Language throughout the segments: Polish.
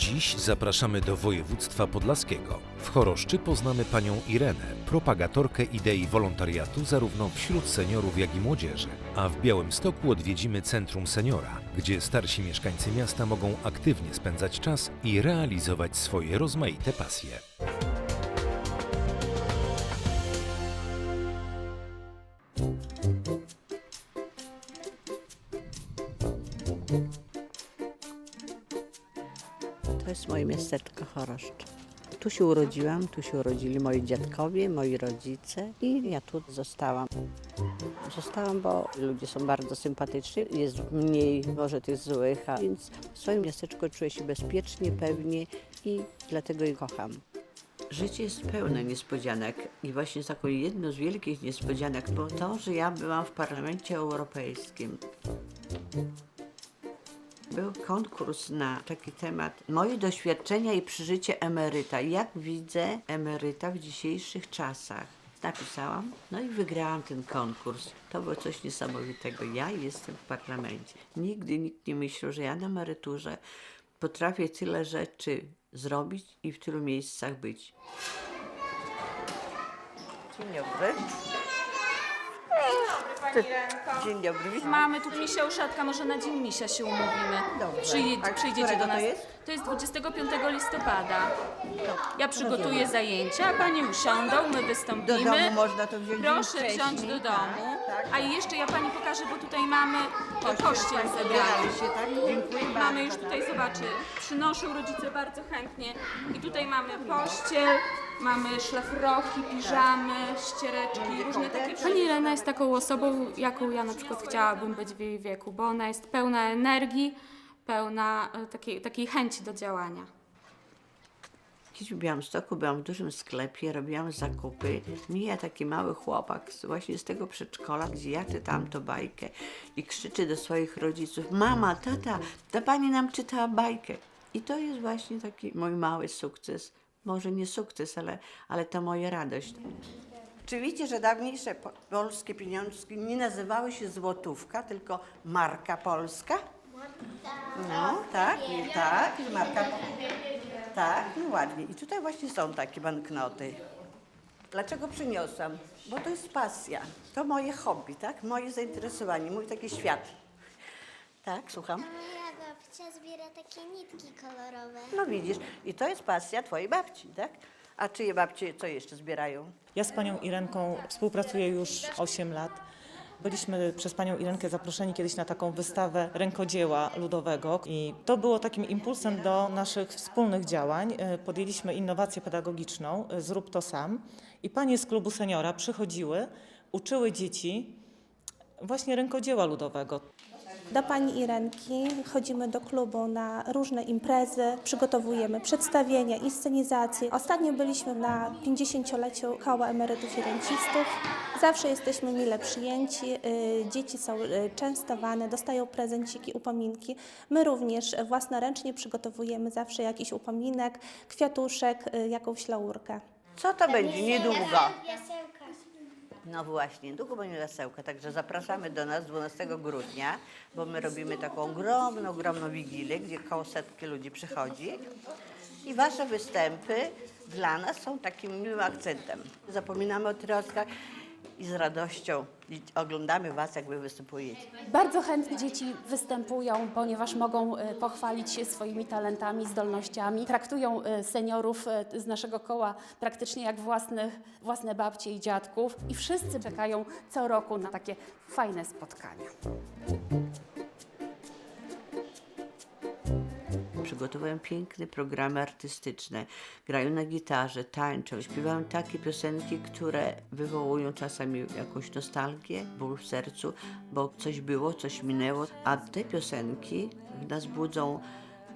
Dziś zapraszamy do województwa podlaskiego. W Choroszczy poznamy panią Irenę, propagatorkę idei wolontariatu zarówno wśród seniorów, jak i młodzieży. A w Białymstoku odwiedzimy Centrum Seniora, gdzie starsi mieszkańcy miasta mogą aktywnie spędzać czas i realizować swoje rozmaite pasje. To jest moje miasteczko Choroszcz. Tu się urodziłam, tu się urodzili moi dziadkowie, moi rodzice i ja tu zostałam. Zostałam, bo ludzie są bardzo sympatyczni, jest mniej może tych złych, a więc w swoim miasteczku czuję się bezpiecznie, pewnie i dlatego je kocham. Życie jest pełne niespodzianek i właśnie taką jedną z wielkich niespodzianek było to, że ja byłam w Parlamencie Europejskim. Był konkurs na taki temat moje doświadczenia i przeżycie emeryta. Jak widzę emeryta w dzisiejszych czasach. Napisałam, no i wygrałam ten konkurs. To było coś niesamowitego. Ja jestem w parlamencie. Nigdy nikt nie myślał, że ja na emeryturze potrafię tyle rzeczy zrobić i w tylu miejscach być. Dzień dobry. Dzień dobry. Mamy tu misia uszatka, może na dzień misia się umówimy. Dobrze. A przyjdziecie którego do nas. to jest? To jest 25 listopada. Ja przygotuję zajęcia, a panie usiądą, my wystąpimy. Do domu można to wziąć Proszę dzień wziąć wcześniej, do tak, domu. tak. A jeszcze ja pani pokażę, bo tutaj mamy zebrany. Zbierali się, tak? Dziękuję. Mamy już tutaj, zobaczy, przynoszą rodzice bardzo chętnie. I tutaj mamy pościel, mamy szlafroki, piżamy, ściereczki, różne takie. Pani Irena jest taką osobą, jaką ja na przykład chciałabym być w jej wieku, bo ona jest pełna energii, pełna e, takiej, takiej chęci do działania. Kiedyś w Białymstoku byłam w dużym sklepie, robiłam zakupy. Mija taki mały chłopak z, właśnie z tego przedszkola, gdzie ja czytałam to bajkę i krzyczy do swoich rodziców, mama, tata, ta pani nam czytała bajkę. I to jest właśnie taki mój mały sukces. Może nie sukces, ale, ale to moja radość. Czy wiecie, że dawniejsze po- polskie pieniążki nie nazywały się złotówka, tylko marka polska? No, tak, i tak, i marka Tak, no ładnie. I tutaj właśnie są takie banknoty. Dlaczego przyniosłam? Bo to jest pasja. To moje hobby, tak? Moje zainteresowanie, mój taki świat. Tak, słucham? A moja babcia zbiera takie nitki kolorowe. No widzisz, i to jest pasja twojej babci, tak? A czyje babcie co jeszcze zbierają? Ja z panią Irenką współpracuję już 8 lat. Byliśmy przez panią Irenkę zaproszeni kiedyś na taką wystawę rękodzieła ludowego i to było takim impulsem do naszych wspólnych działań. E, Podjęliśmy innowację pedagogiczną e, Zrób to sam i panie z klubu seniora przychodziły, uczyły dzieci właśnie rękodzieła ludowego. Do pani Irenki chodzimy do klubu na różne imprezy, przygotowujemy przedstawienia, inscenizacje. Ostatnio byliśmy na 50-leciu koła emerytów i rencistów. Zawsze jesteśmy mile przyjęci, y, dzieci są y, częstowane, dostają prezenciki, upominki. My również własnoręcznie przygotowujemy zawsze jakiś upominek, kwiatuszek, y, jakąś laurkę. Co to będzie niedługo? No właśnie, długo będzie wesełka, także zapraszamy do nas 12 grudnia, bo my robimy taką ogromną, ogromną wigilię, gdzie koło setki ludzi przychodzi. I wasze występy dla nas są takim miłym akcentem. Zapominamy o troskach i z radością oglądamy was, jak wy występujecie. Bardzo chętnie dzieci występują, ponieważ mogą e, pochwalić się swoimi talentami, zdolnościami. Traktują e, seniorów e, z naszego koła praktycznie jak własne, własne babcie i dziadków. I wszyscy czekają co roku na takie fajne spotkania. Przygotowują piękne programy artystyczne, grają na gitarze, tańczą, śpiewają takie piosenki, które wywołują czasami jakąś nostalgię, ból w sercu, bo coś było, coś minęło, a te piosenki w nas budzą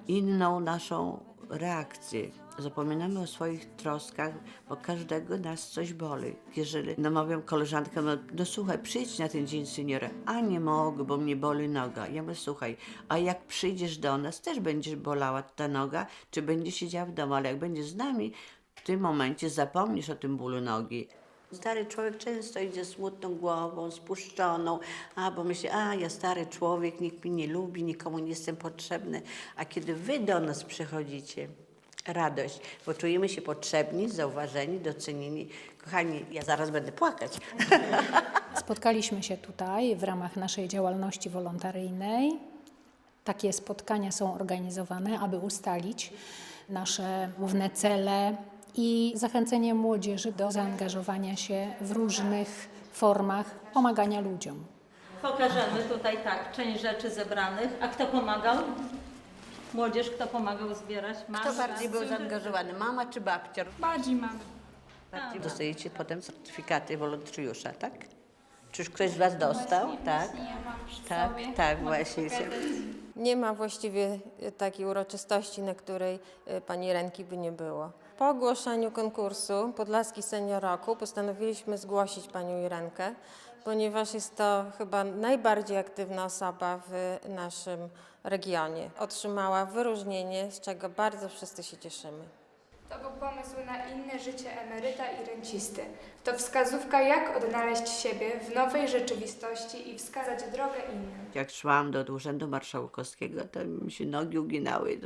inną naszą reakcję. Zapominamy o swoich troskach, bo każdego nas coś boli. Jeżeli namawiam koleżankę, no, no słuchaj, przyjdź na ten dzień seniora. A nie mogę, bo mnie boli noga. Ja mówię, słuchaj, a jak przyjdziesz do nas, też będziesz bolała ta noga, czy będziesz siedziała w domu, ale jak będziesz z nami, w tym momencie zapomnisz o tym bólu nogi. Stary człowiek często idzie smutną głową, spuszczoną, a bo myśli, a ja stary człowiek, nikt mnie nie lubi, nikomu nie jestem potrzebny. A kiedy wy do nas przychodzicie, radość, bo czujemy się potrzebni, zauważeni, docenieni. Kochani, ja zaraz będę płakać. Spotkaliśmy się tutaj w ramach naszej działalności wolontaryjnej. Takie spotkania są organizowane, aby ustalić nasze główne cele i zachęcenie młodzieży do zaangażowania się w różnych formach pomagania ludziom. Pokażemy tutaj tak, część rzeczy zebranych. A kto pomagał? Młodzież, kto pomagał zbierać? Kto Mama? bardziej był zaangażowany, mama czy babcia? Bardziej mamy. Bardziej dostajecie potem certyfikaty wolontariusza, tak? Czyż ktoś z Was dostał? Tak, tak, tak, właśnie. Nie ma właściwie e, takiej uroczystości, na której e, pani Renki by nie było. Po ogłoszeniu konkursu Podlaski Senior Roku postanowiliśmy zgłosić panią Irenkę, ponieważ jest to chyba najbardziej aktywna osoba w naszym regionie. Otrzymała wyróżnienie, z czego bardzo wszyscy się cieszymy. To był pomysł na inne życie emeryta i rencisty. To wskazówka, jak odnaleźć siebie w nowej rzeczywistości i wskazać drogę innym. Jak szłam do Urzędu Marszałkowskiego, to mi się nogi uginały.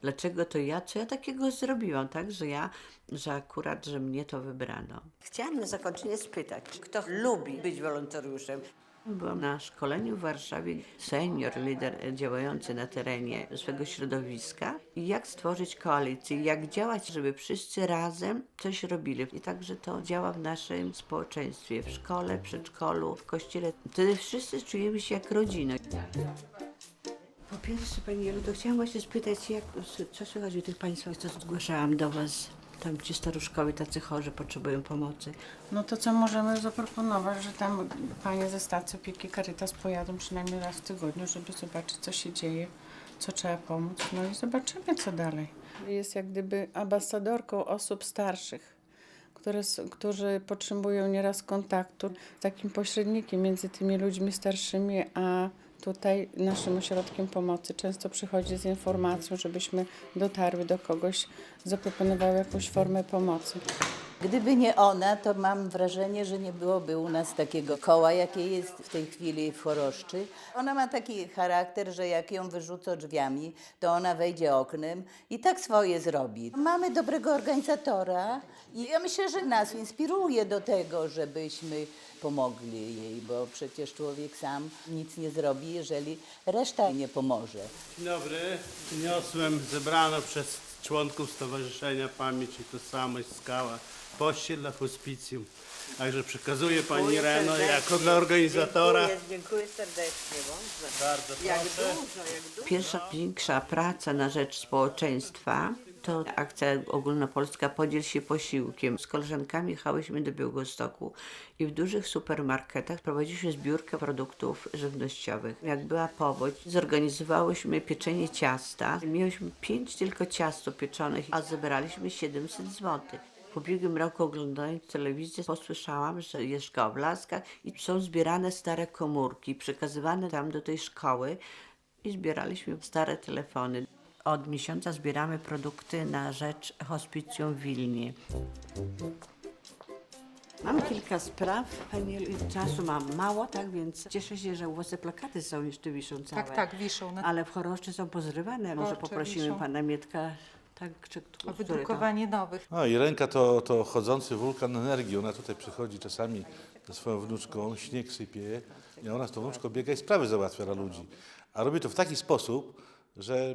Dlaczego to ja? Co ja takiego zrobiłam, tak? Że ja, że akurat, że mnie to wybrano. Chciałam na zakończenie spytać, kto lubi być wolontariuszem? Byłam na szkoleniu w Warszawie, senior, lider działający na terenie swego środowiska jak stworzyć koalicję, jak działać, żeby wszyscy razem coś robili. I także to działa w naszym społeczeństwie, w szkole, przedszkolu, w kościele. Wtedy wszyscy czujemy się jak rodzina. Po pierwsze, Pani Jolu, to chciałam właśnie spytać, jak, co słychać u tych Państwa, co zgłaszałam do Was, tam ci staruszkowie tacy chorzy potrzebują pomocy. No to co możemy zaproponować, że tam panie ze stacji opieki Caritas pojadą przynajmniej raz w tygodniu, żeby zobaczyć, co się dzieje, co trzeba pomóc. No i zobaczymy, co dalej. Jest jak gdyby ambasadorką osób starszych, które, którzy potrzebują nieraz kontaktu, takim pośrednikiem między tymi ludźmi starszymi, a tutaj naszym ośrodkiem pomocy. Często przychodzi z informacją, żebyśmy dotarły do kogoś, zaproponowały jakąś formę pomocy. Gdyby nie ona, to mam wrażenie, że nie byłoby u nas takiego koła, jakie jest w tej chwili w Choroszczy. Ona ma taki charakter, że jak ją wyrzucę drzwiami, to ona wejdzie oknem i tak swoje zrobi. Mamy dobrego organizatora i ja myślę, że nas inspiruje do tego, żebyśmy pomogli jej, bo przecież człowiek sam nic nie zrobi, jeżeli reszta nie pomoże. Dzień dobry. Przyniosłem zebrano przez członków Stowarzyszenia Pamięć i Tożsamość Skała pościel dla hospicjum. Także przekazuję Pani Reno jako dla organizatora. Dziękuję, dziękuję serdecznie. Bardzo proszę. Pierwsza większa praca na rzecz społeczeństwa to akcja ogólnopolska Podziel się posiłkiem. Z koleżankami jechałyśmy do Białegostoku i w dużych supermarketach prowadziliśmy zbiórkę produktów żywnościowych. Jak była powódź, zorganizowałyśmy pieczenie ciasta. Mieliśmy pięć tylko ciasto pieczonych, a zebraliśmy 700 złotych. W ubiegłym roku oglądając telewizję posłyszałam, że jest szkoła w Laskach i są zbierane stare komórki, przekazywane tam do tej szkoły i zbieraliśmy stare telefony. Od miesiąca zbieramy produkty na rzecz hospicjum w Wilnie. Mam kilka spraw, Pani i czasu mam mało, tak więc cieszę się, że u Was te plakaty są jeszcze wiszą całe. Tak, tak, wiszą. Na Ale w Choroszczy są pozrywane. Może poprosimy wiszą. Pana Mietka, tak, czy który to? wydrukowanie nowych. No i ręka to, to chodzący wulkan energii. Ona tutaj przychodzi czasami ze swoją wnuczką, śnieg sypie i ona z tą wnuczką biega i sprawy załatwia dla ludzi. A robi to w taki sposób, że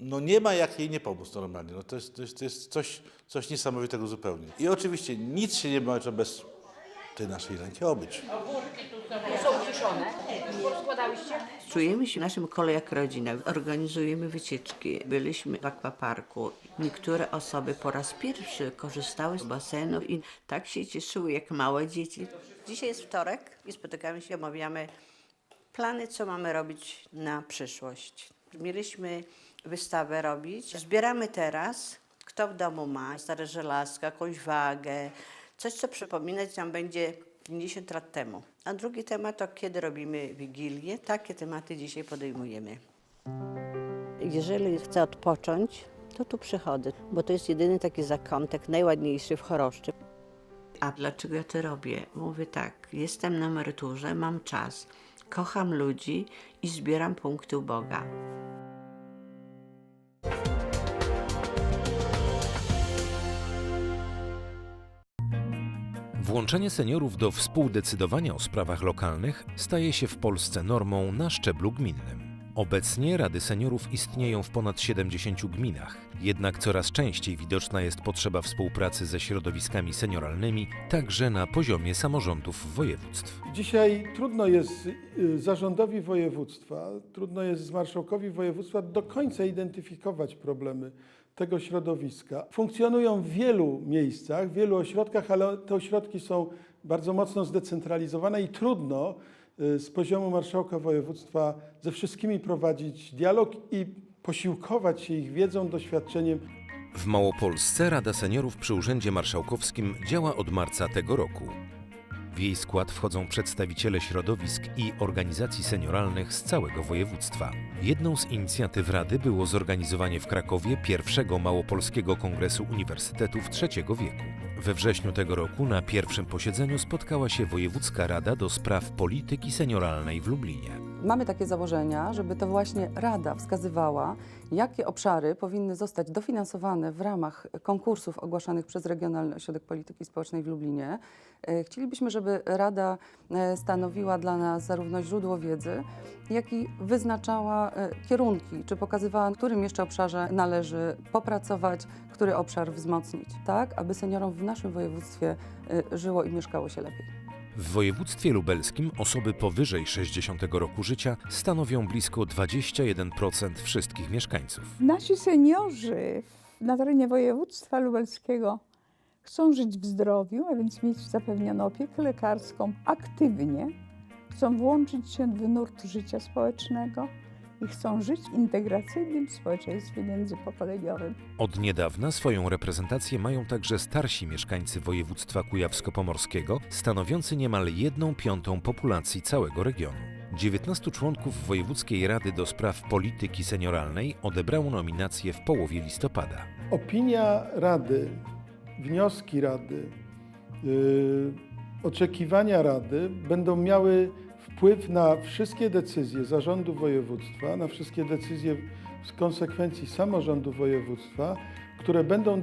no nie ma jak jej nie pomóc normalnie. No to jest, to jest, to jest coś, coś niesamowitego zupełnie. I oczywiście nic się nie może bez tej naszej ręki obyć. Czujemy się w naszym kole jak rodzina. Organizujemy wycieczki. Byliśmy w akwaparku. Niektóre osoby po raz pierwszy korzystały z basenów i tak się cieszyły jak małe dzieci. Dzisiaj jest wtorek i spotykamy się, omawiamy plany, co mamy robić na przyszłość. Mieliśmy wystawę robić. Zbieramy teraz, kto w domu ma, stare żelazko, jakąś wagę, coś, co przypominać nam będzie 50 lat temu. A drugi temat to kiedy robimy Wigilię. Takie tematy dzisiaj podejmujemy. Jeżeli chcę odpocząć, to tu przychodzę, bo to jest jedyny taki zakątek, najładniejszy w Choroszczy. a dlaczego ja to robię? Mówię tak, jestem na emeryturze, mam czas, kocham ludzi i zbieram punkty u Boga. Włączenie seniorów do współdecydowania o sprawach lokalnych staje się w Polsce normą na szczeblu gminnym. Obecnie Rady Seniorów istnieją w ponad 70 gminach, jednak coraz częściej widoczna jest potrzeba współpracy ze środowiskami senioralnymi, także na poziomie samorządów województw. Dzisiaj trudno jest y, zarządowi województwa, trudno jest marszałkowi województwa do końca identyfikować problemy tego środowiska. Funkcjonują w wielu miejscach, w wielu ośrodkach, ale te ośrodki są bardzo mocno zdecentralizowane i trudno y, z poziomu marszałka województwa ze wszystkimi prowadzić dialog i posiłkować się ich wiedzą, doświadczeniem. W Małopolsce Rada Seniorów przy Urzędzie Marszałkowskim działa od marca tego roku. W jej skład wchodzą przedstawiciele środowisk i organizacji senioralnych z całego województwa. Jedną z inicjatyw Rady było zorganizowanie w Krakowie pierwszego Małopolskiego Kongresu Uniwersytetów III wieku. We wrześniu tego roku na pierwszym posiedzeniu spotkała się Wojewódzka Rada do Spraw Polityki Senioralnej w Lublinie. Mamy takie założenia, żeby to właśnie Rada wskazywała, jakie obszary powinny zostać dofinansowane w ramach konkursów ogłaszanych przez Regionalny Ośrodek Polityki Społecznej w Lublinie. E, Chcielibyśmy, żeby Rada e, stanowiła dla nas zarówno źródło wiedzy, jak i wyznaczała e, kierunki, czy pokazywała, w którym jeszcze obszarze należy popracować, który obszar wzmocnić, tak aby seniorom w naszym województwie żyło i mieszkało się lepiej. W województwie lubelskim osoby powyżej 60 roku życia stanowią blisko 21% wszystkich mieszkańców. Nasi seniorzy na terenie województwa lubelskiego chcą żyć w zdrowiu, a więc mieć zapewnioną opiekę lekarską aktywnie, chcą włączyć się w nurt życia społecznego i chcą żyć w integracyjnym społeczeństwie międzypokoleniowym. Od niedawna swoją reprezentację mają także starsi mieszkańcy województwa kujawsko-pomorskiego, stanowiący niemal jedną piątą populacji całego regionu. 19 członków Wojewódzkiej Rady do Spraw Polityki Senioralnej odebrało nominację w połowie listopada. Opinia Rady, wnioski Rady, yy, oczekiwania Rady będą miały wpływ na wszystkie decyzje zarządu województwa, na wszystkie decyzje z konsekwencji samorządu województwa, które będą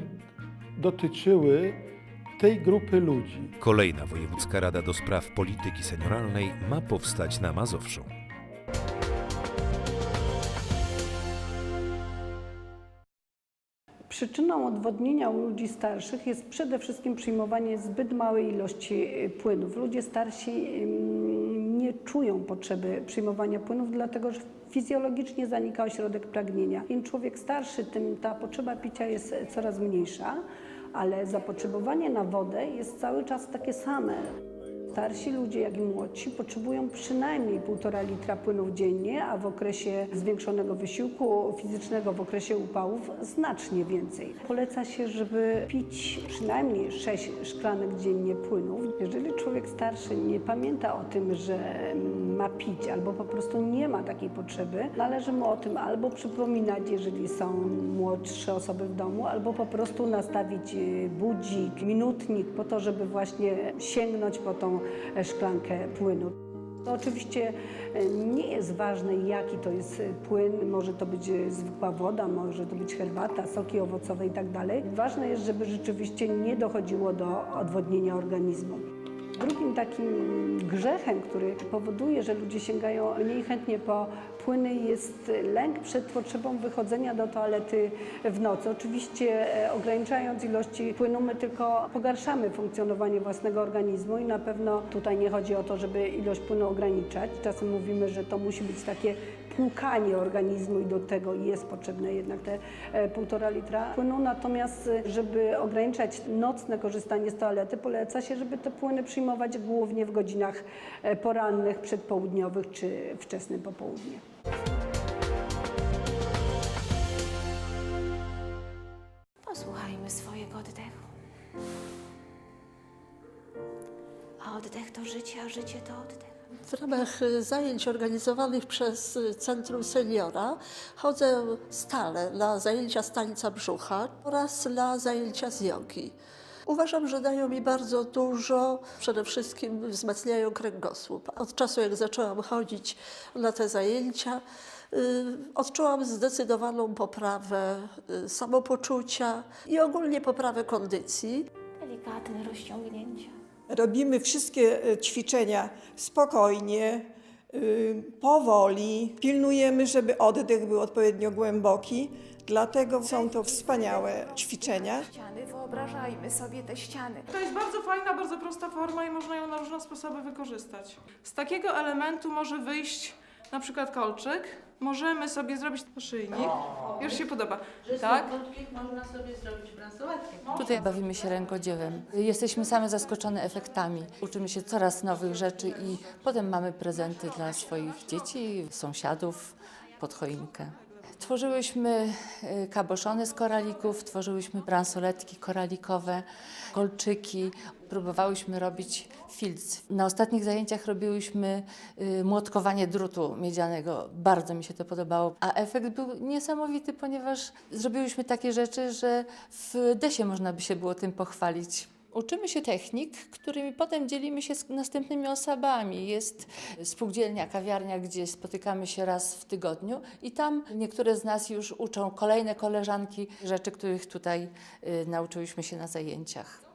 dotyczyły tej grupy ludzi. Kolejna Wojewódzka Rada do Spraw Polityki Senioralnej ma powstać na Mazowszu. Przyczyną odwodnienia u ludzi starszych jest przede wszystkim przyjmowanie zbyt małej ilości y, płynów. Ludzie starsi nie czują potrzeby przyjmowania płynów, dlatego że fizjologicznie zanika ośrodek pragnienia. Im człowiek starszy, tym ta potrzeba picia jest coraz mniejsza, ale zapotrzebowanie na wodę jest cały czas takie same. Starsi ludzie, jak i młodsi, potrzebują przynajmniej 1,5 litra płynów dziennie, a w okresie zwiększonego wysiłku fizycznego, w okresie upałów znacznie więcej. Poleca się, żeby pić przynajmniej 6 szklanek dziennie płynów. Jeżeli człowiek starszy nie pamięta o tym, że ma pić, albo po prostu nie ma takiej potrzeby, należy mu o tym albo przypominać, jeżeli są młodsze osoby w domu, albo po prostu nastawić y, budzik, minutnik po to, żeby właśnie sięgnąć po tą e, szklankę płynu. To oczywiście e, nie jest ważne, jaki to jest e, płyn. Może to być zwykła woda, może to być herbata, soki owocowe i tak. Ważne jest, żeby rzeczywiście nie dochodziło do odwodnienia organizmu. Drugim takim grzechem, który powoduje, że ludzie sięgają mniej chętnie po płyny, jest lęk przed potrzebą wychodzenia do toalety w nocy. Oczywiście e, ograniczając ilości płynu, my tylko pogarszamy funkcjonowanie własnego organizmu i na pewno tutaj nie chodzi o to, żeby ilość płynu ograniczać. Czasem mówimy, że to musi być takie płukanie organizmu i do tego jest potrzebne jednak te e, półtora litra płynu. Natomiast, e, żeby ograniczać nocne korzystanie z toalety, poleca się, żeby te płyny przyjmować głównie w godzinach e, porannych, przedpołudniowych czy wczesnym popołudnie. Posłuchajmy swojego oddechu. A oddech to życie, a życie to oddech. W ramach e, zajęć organizowanych przez e, Centrum Seniora chodzę stale na zajęcia z tańca brzucha oraz na zajęcia z jogi. Uważam, że dają mi bardzo dużo. Przede wszystkim wzmacniają kręgosłup. Od czasu, jak zaczęłam chodzić na te zajęcia, y, odczułam zdecydowaną poprawę y, samopoczucia i ogólnie poprawę kondycji. Delikatne rozciągnięcia. Robimy wszystkie e, ćwiczenia spokojnie, powoli. Pilnujemy, żeby oddech był odpowiednio głęboki. Dlatego są to wspaniałe ćwiczenia. Ściany, wyobrażajmy sobie te ściany. To jest bardzo fajna, bardzo prosta forma i można ją na różne sposoby wykorzystać. Z takiego elementu może wyjść na przykład kolczyk. Możemy sobie zrobić naszyjnik. Już się podoba. Tak? można sobie zrobić bransoletkę. Tutaj bawimy się rękodziełem. Jesteśmy same zaskoczone efektami. Uczymy się coraz nowych rzeczy i potem mamy prezenty dla swoich dzieci, sąsiadów pod choinkę. Tworzyłyśmy y, kaboszony z koralików, tworzyłyśmy bransoletki koralikowe, kolczyki. Próbowałyśmy robić filc. Na ostatnich zajęciach robiłyśmy y, młotkowanie drutu miedzianego. Bardzo mi się to podobało. A efekt był niesamowity, ponieważ zrobiłyśmy takie rzeczy, że w desie można by się było tym pochwalić. Uczymy się technik, którymi potem dzielimy się z następnymi osobami. Jest spółdzielnia, kawiarnia, gdzie spotykamy się raz w tygodniu i tam niektóre z nas już uczą kolejne koleżanki rzeczy, których tutaj y, nauczyłyśmy się na zajęciach.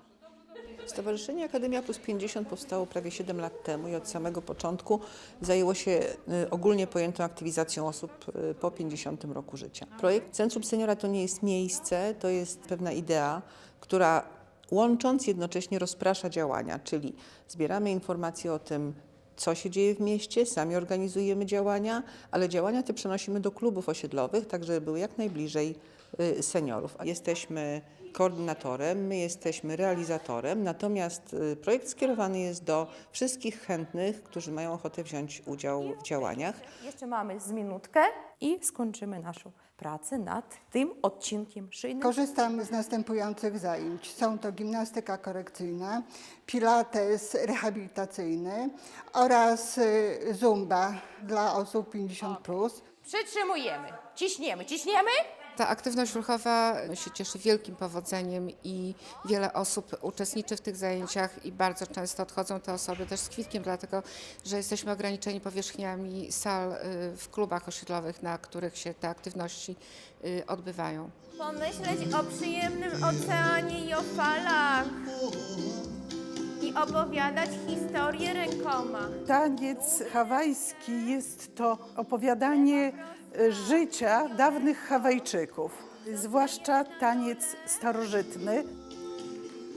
Stowarzyszenie Akademia Plus 50 powstało prawie 7 lat temu i od samego początku zajęło się y, ogólnie pojętą aktywizacją osób y, po 50 roku życia. Projekt Centrum Seniora to nie jest miejsce, to jest pewna idea, która łącząc jednocześnie rozprasza działania, czyli zbieramy informacje o tym, co się dzieje w mieście, sami organizujemy działania, ale działania te przenosimy do klubów osiedlowych, tak żeby były jak najbliżej y, seniorów. Jesteśmy koordynatorem, my jesteśmy realizatorem, natomiast y, projekt skierowany jest do wszystkich chętnych, którzy mają ochotę wziąć udział w działaniach. Jeszcze mamy z minutkę i skończymy naszą pracę nad tym odcinkiem szyjnym. Korzystam z następujących zajęć. Są to gimnastyka korekcyjna, pilates rehabilitacyjny oraz y, zumba dla osób 50+. Plus. Przytrzymujemy, ciśniemy, ciśniemy. Ta aktywność ruchowa się cieszy wielkim powodzeniem i wiele osób uczestniczy w tych zajęciach i bardzo często odchodzą te osoby też z kwitkiem, dlatego że jesteśmy ograniczeni powierzchniami sal y, w klubach osiedlowych, na których się te aktywności y, odbywają. Pomyśleć o przyjemnym oceanie i o falach. I opowiadać historię rękoma. Taniec hawajski jest to opowiadanie życia dawnych Hawajczyków, zwłaszcza taniec starożytny.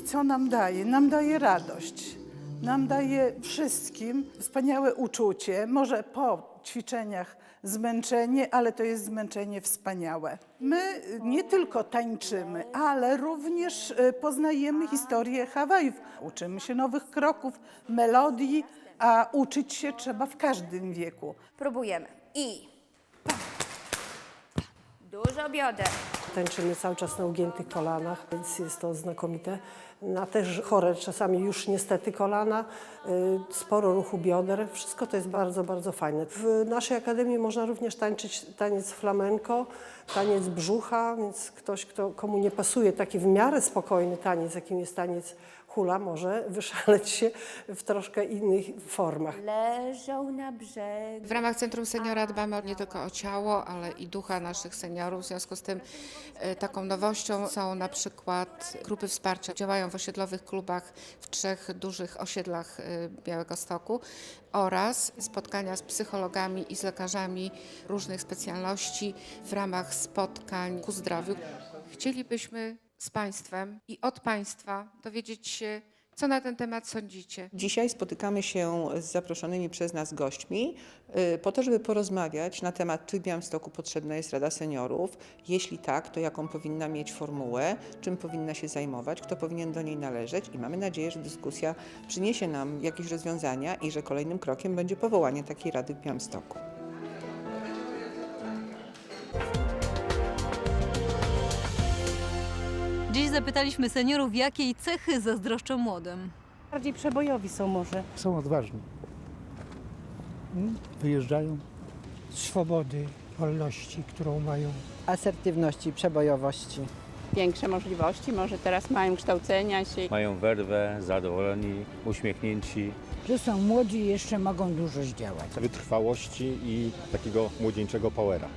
Co nam daje? Nam daje radość. Nam daje wszystkim wspaniałe uczucie, może po ćwiczeniach zmęczenie, ale to jest zmęczenie wspaniałe. My nie tylko tańczymy, ale również e, poznajemy historię Hawajów. Uczymy się nowych kroków, melodii, a uczyć się trzeba w każdym wieku. Próbujemy. I. Dużo bioder. Tańczymy cały czas na ugiętych kolanach, więc jest to znakomite. Na też chore czasami już niestety kolana, y, sporo ruchu bioder, wszystko to jest bardzo, bardzo fajne. W naszej akademii można również tańczyć taniec flamenco, taniec brzucha, więc ktoś, kto, komu nie pasuje taki w miarę spokojny taniec, jakim jest taniec hula, może wyszaleć się w troszkę innych formach. Leżą na brzegu. W ramach Centrum Seniora dbamy nie tylko o ciało, ale i ducha naszych seniorów. W związku z tym e, taką nowością są na przykład grupy wsparcia. Działają w osiedlowych klubach w trzech dużych osiedlach e, Białego Stoku oraz spotkania z psychologami i z lekarzami różnych specjalności w ramach spotkań ku zdrowiu. Chcielibyśmy z Państwem i od Państwa dowiedzieć się, co na ten temat sądzicie. Dzisiaj spotykamy się z zaproszonymi przez nas gośćmi y, po to, żeby porozmawiać na temat, czy w Białymstoku potrzebna jest Rada Seniorów. Jeśli tak, to jaką powinna mieć formułę, czym powinna się zajmować, kto powinien do niej należeć i mamy nadzieję, że dyskusja przyniesie nam jakieś rozwiązania i że kolejnym krokiem będzie powołanie takiej Rady w Białymstoku. Dziś zapytaliśmy seniorów, jakiej cechy zazdroszczą młodym. Bardziej przebojowi są może. Są odważni. Mm, Wyjeżdżają. Swobody, wolności, którą mają. Asertywności, przebojowości. większe możliwości, może teraz mają kształcenia się. Mają werwę, zadowoleni, uśmiechnięci. Że są młodzi i jeszcze mogą dużo zdziałać. Wytrwałości i takiego młodzieńczego powera.